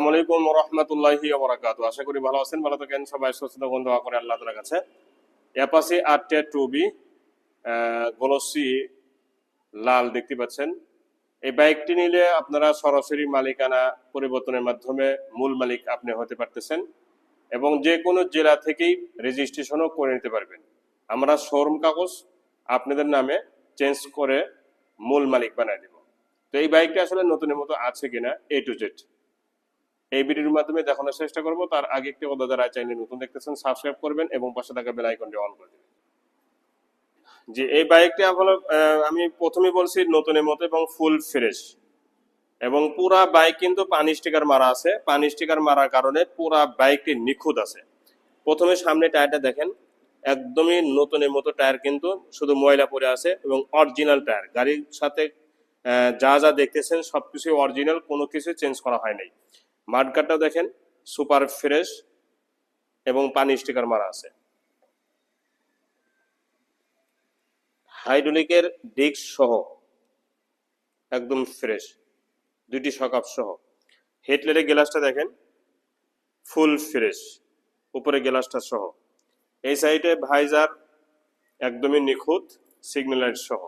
আসসালামাইকুম রহমতুল্লাহি ওবরাকাত আশা করি ভালো আছেন, ভালো থাকেন। সবাই সুস্থ থাকুন করে আল্লাহ তালার কাছে। অ্যাপাসি আটটে টু বি গলসি লাল দেখতে পাচ্ছেন। এই বাইকটি নিলে আপনারা সরাসরি মালিকানা পরিবর্তনের মাধ্যমে মূল মালিক আপনি হতে পারতেছেন এবং যে কোনো জেলা থেকেই রেজিস্ট্রেশনও করে নিতে পারবেন। আমরা শোরুম কাগজ আপনাদের নামে চেঞ্জ করে মূল মালিক বানায় দেব। তো এই বাইকটা আসলে নতুনের মতো আছে কিনা এ টু জেড এই ভিডিওর মাধ্যমে দেখানোর চেষ্টা করব। তার আগে একটি কথা যারা চ্যানেল নতুন দেখতেছেন সাবস্ক্রাইব করবেন এবং পাশে থাকা বেল আইকনটি অন করে দেবেন। যে এই বাইকটি হলো আমি প্রথমে বলছি নতুনের মতো এবং ফুল ফ্রেশ এবং পুরা বাইক কিন্তু পানি স্টিকার মারা আছে। পানি স্টিকার মারার কারণে পুরা বাইকটি নিখুঁত আছে। প্রথমে সামনে টায়ারটা দেখেন। একদমই নতুনের মতো টায়ার কিন্তু শুধু ময়লা পড়ে আছে এবং অরিজিনাল টায়ার গাড়ির সাথে যা যা দেখতেছেন সবকিছু অরিজিনাল কোনো কিছু চেঞ্জ করা হয় নাই। মাঠগাটটা দেখেন, সুপার ফ্রেশ এবং পানি স্টিকার মারা আছে। হাইড্রোলিকের ডিস্ক সহ একদম ফ্রেশ, দুইটি সকাপ সহ। হেডলাইটের গ্লাসটা দেখেন, ফুল ফ্রেশ, উপরে গ্লাসটা সহ। এই সাইডে ভাইজার একদমই নিখুঁত সিগন্যাল লাইট সহ।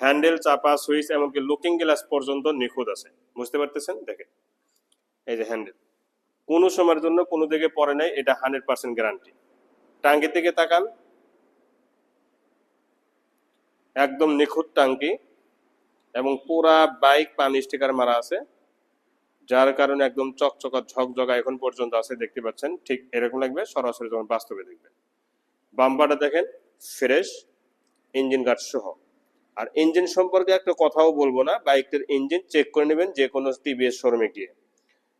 হ্যান্ডেল, চাপা, সুইচ, এমনকি লুকিং গ্লাস পর্যন্ত নিখুঁত আছে। বুঝতে পারতেছেন? দেখেন। এই যে হ্যান্ডেল কোনো সময়ের জন্য কোনো দিকে পড়ে নাই, এটা হান্ড্রেড পার্সেন্ট গ্যারান্টি টাঙ্কির দিকে তাকান। একদম নিখুঁত টাঙ্কি এবং পুরা বাইক পানি স্টিকার মারা আছে। যার কারণে একদম চকচকা, ঝকঝকা এখন পর্যন্ত আছে, দেখতে পাচ্ছেন। ঠিক এরকম লাগবে, সরাসরি যখন বাস্তবে দেখবেন। বাম্পারটা দেখেন ফ্রেশ ইঞ্জিন গার্ড সহ। আর ইঞ্জিন সম্পর্কে একটা কথাও বলব না বাইকটার ইঞ্জিন চেক করে নেবেন যে কোনো টিভিএস শোরুমে গিয়ে।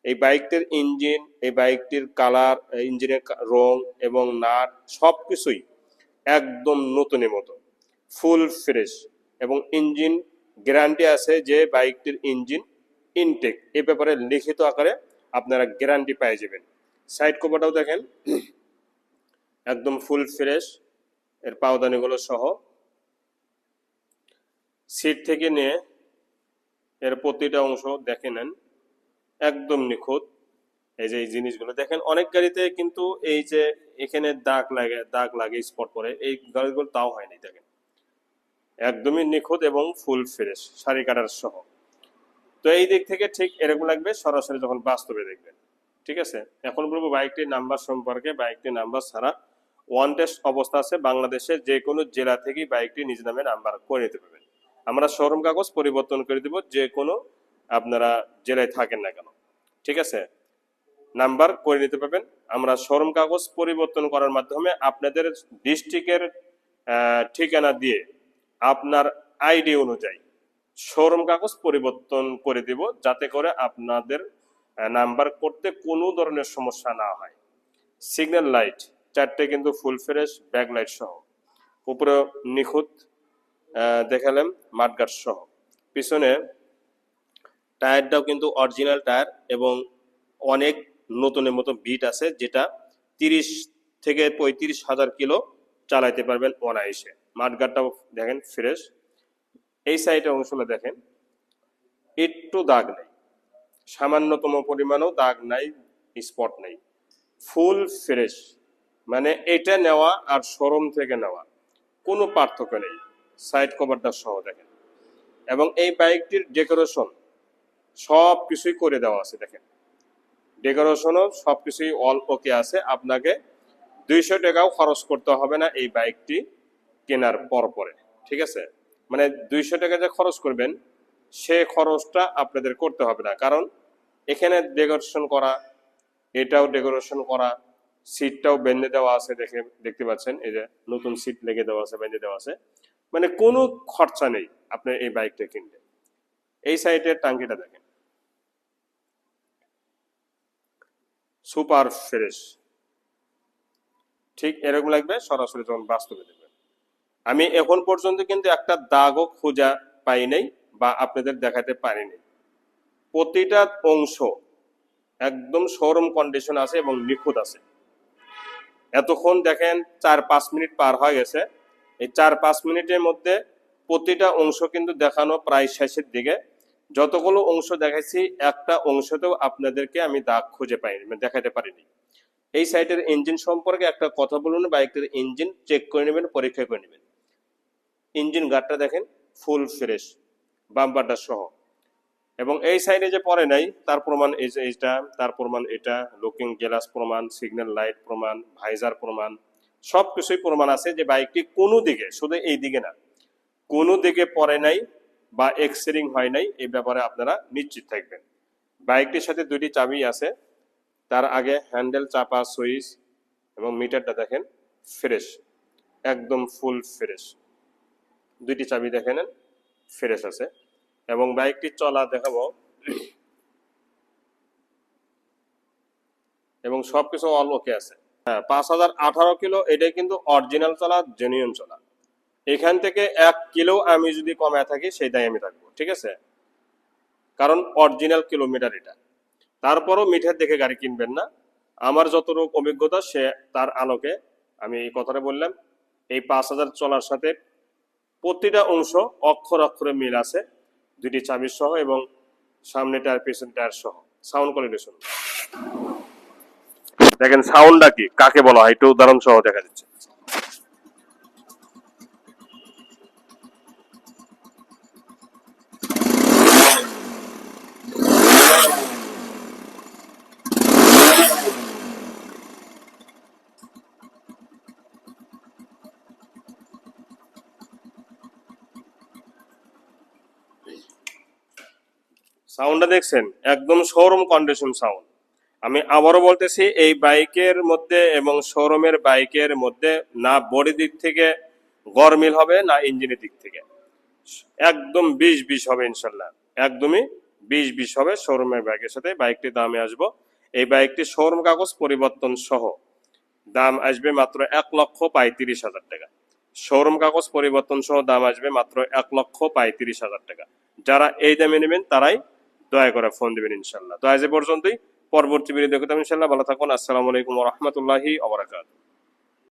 এই বাইকটির ইঞ্জিন, এই বাইকটির কালার ইঞ্জিনের রং এবং নাট সব কিছুই একদম নতুনের মতো, ফুল ফ্রেশ এবং ইঞ্জিন গ্যারান্টি আছে যে বাইকটির ইঞ্জিন ইনটেক এ ব্যাপারে লিখিত আকারে আপনারা গ্যারান্টি পেয়ে যাবেন। সাইড কভারটাও দেখেন। একদম ফুল ফ্রেশ, এর পাওদানিগুলো সহ। সিট থেকে নিয়ে এর প্রতিটা অংশ দেখে নেন। একদম নিখুঁত। এই যে এই জিনিসগুলো, দেখেন অনেক গাড়িতে কিন্তু এই যে এখানে দাগ লাগে দাগ লাগে স্পট পরে, এই গাড়িগুলো তাও হয়নি দেখেন। একদমই নিখুঁত এবং ফুল ফ্রেশ শাড়ি কাটার সহ। তো এই দিক থেকে ঠিক এরকম লাগবে, সরাসরি যখন বাস্তবে দেখবেন। ঠিক আছে? এখন বলব বাইকটির নাম্বার সম্পর্কে, বাইকটির নাম্বার ছাড়া ওয়ান টেস্ট অবস্থা আছে, বাংলাদেশের যে কোনো জেলা থেকেই বাইকটি নিজ নামে নাম্বার করে নিতে পারবেন। আমরা শোরুম কাগজ পরিবর্তন করে দেব যে কোনো আপনারা জেলায় থাকেন না কেন? ঠিক আছে? নাম্বার করে নিতে পারবেন। আমরা শোরুম কাগজ পরিবর্তন করার মাধ্যমে আপনাদের ডিস্ট্রিক্টের ঠিকানা দিয়ে আপনার আইডি অনুযায়ী শোরুম কাগজ পরিবর্তন করে দিব, যাতে করে আপনাদের নাম্বার করতে কোনো ধরনের সমস্যা না হয়। সিগন্যাল লাইট, চারটে কিন্তু ফুল ফ্রেশ, ব্যাক লাইট সহ। উপরে নিখুঁত দেখালাম মাঠগাট সহ। পিছনে টায়ারটাও কিন্তু অরিজিনাল টায়ার এবং অনেক নতুনের মতো বিট আছে, যেটা তিরিশ থেকে পঁয়ত্রিশ হাজার কিলো চালাইতে পারবেন অনায়াসে। মাঠগাটটাও দেখেন ফ্রেশ এই সাইডের অংশগুলো দেখেন, একটু দাগ নেই। সামান্যতম পরিমাণও দাগ নাই স্পট নেই। ফুল ফ্রেশ মানে এটা নেওয়া আর শোরুম থেকে নেওয়া, কোনো পার্থক্য নেই। সাইড কভারটা সহ দেখেন। এবং এই বাইকটির ডেকোরেশন সব কিছুই করে দেওয়া আছে, দেখেন। ডেকোরেশনও সব কিছুই অল ওকে আছে। আপনাকে দুইশো টাকাও খরচ করতে হবে না এই বাইকটি কেনার পর পরে ঠিক আছে? মানে দুইশো টাকা যে খরচ করবেন, সে খরচটা আপনাদের করতে হবে না। কারণ এখানে ডেকোরেশন করা, এটাও ডেকোরেশন করা সিটটাও বেঁধে দেওয়া আছে, দেখে, দেখতে পাচ্ছেন? এই যে নতুন সিট লেগে দেওয়া আছে, বেঁধে দেওয়া আছে। মানে কোনো খরচা নেই আপনার এই বাইকটা কিনতে। এই সাইডের টাঙ্কিটা দেখেন। Super fresh. ঠিক এরকম লাগবে, সরাসরি যখন বাস্তবে দেখবেন। আমি এখন পর্যন্ত কিন্তু একটা দাগও খোঁজা পাই নাই বা আপনাদের দেখাতে পারিনি প্রতিটা অংশ একদম শোরুম কন্ডিশন আছে এবং নিখুঁত আছে। এতক্ষণ দেখেন চার পাঁচ মিনিট পার হয়ে গেছে। এই চার পাঁচ মিনিটের মধ্যে প্রতিটা অংশ কিন্তু দেখানো প্রায় শেষের দিকে। যতগুলো অংশ দেখাইছি, একটা অংশতেও আপনাদেরকে আমি দাগ খুঁজে পাইনি মানে দেখাতে পারিনি। এই সাইটের ইঞ্জিন সম্পর্কে একটা কথা বলুন বাইকটির ইঞ্জিন চেক করে নেবেন, পরীক্ষা করে নেবেন। ইঞ্জিন গার্ডটা দেখেন ফুল ফ্রেশ বাম্পারটা সহ। এবং এই সাইডে যে পরে নাই, তার প্রমাণ এইটা, তার প্রমাণ এটা লুকিং গ্লাস প্রমাণ সিগন্যাল লাইট প্রমাণ ভাইজার প্রমাণ সব কিছুই প্রমাণ আছে যে বাইকটি কোনো দিকে, শুধু এই দিকে না, কোনো দিকে পরে নাই বা এক্সেরিং হয় নাই, এই ব্যাপারে আপনারা নিশ্চিত থাকবেন। বাইকটির সাথে দুটি চাবি আছে, তার আগে হ্যান্ডেল চাপা, সুইচ এবং মিটারটা দেখেন ফ্রেশ, একদম ফুল ফ্রেশ। দুইটি চাবি দেখে নেন, ফ্রেশ আছে। এবং বাইকটি চলা দেখাবো। এবং সবকিছু অল ওকে আছে। হ্যাঁ পাঁচ হাজার আঠারো কিলো, এটাই কিন্তু অরিজিনাল চলা জেনুইন চলা। এখান থেকে এক কিলো আমি যদি কমে থাকি, সেইটাই আমি থাকব ঠিক আছে? কারণ অরিজিনাল কিলোমিটার এটা। তারপরও মিটার দেখে গাড়ি কিনবেন না। আমার যতটুকু অভিজ্ঞতা, সে তার আলোকে আমি এই কথাটা বললাম। এই পাঁচ হাজার চলার সাথে প্রতিটা অংশ অক্ষর অক্ষরে মিল আছে। দুটি চাবির সহ এবং সামনে টায়ার, পেছন টায়ার সহ। সাউন্ড কোয়ালিটি শুনুন। দেখেন সাউন্ডটা কি? কাকে বলা হয়? একটু উদাহরণ সহ দেখা যাচ্ছে সাউন্ডটা দেখছেন? একদম শোরুম কন্ডিশন সাউন্ড আমি আবারও বলতেছি, এই বাইকের মধ্যে এবং শোরুমের বাইকের মধ্যে না বডি দিক থেকে গরমিল হবে, না ইঞ্জিনের দিক থেকে। একদম বিশ বিশ হবে ইনশাল্লাহ। একদমই বিশ বিশ হবে শোরুমের বাইকের সাথে। বাইকটি দামে আসব। এই বাইকটি শোরুম কাগজ পরিবর্তন সহ দাম আসবে মাত্র এক লক্ষ পঁয়ত্রিশ হাজার টাকা। শোরুম কাগজ পরিবর্তন সহ দাম আসবে মাত্র এক লক্ষ পঁয়ত্রিশ হাজার টাকা। যারা এই দামে নেবেন, তারাই দয়া করে ফোন দিবেন ইনশাল্লাহ তো আজ এ পর্যন্তই, পরবর্তী ভিডিও দেখতে ইনশাল্লাহ ভালো থাকুন, আসসালামু আলাইকুম রহমতুল্লাহি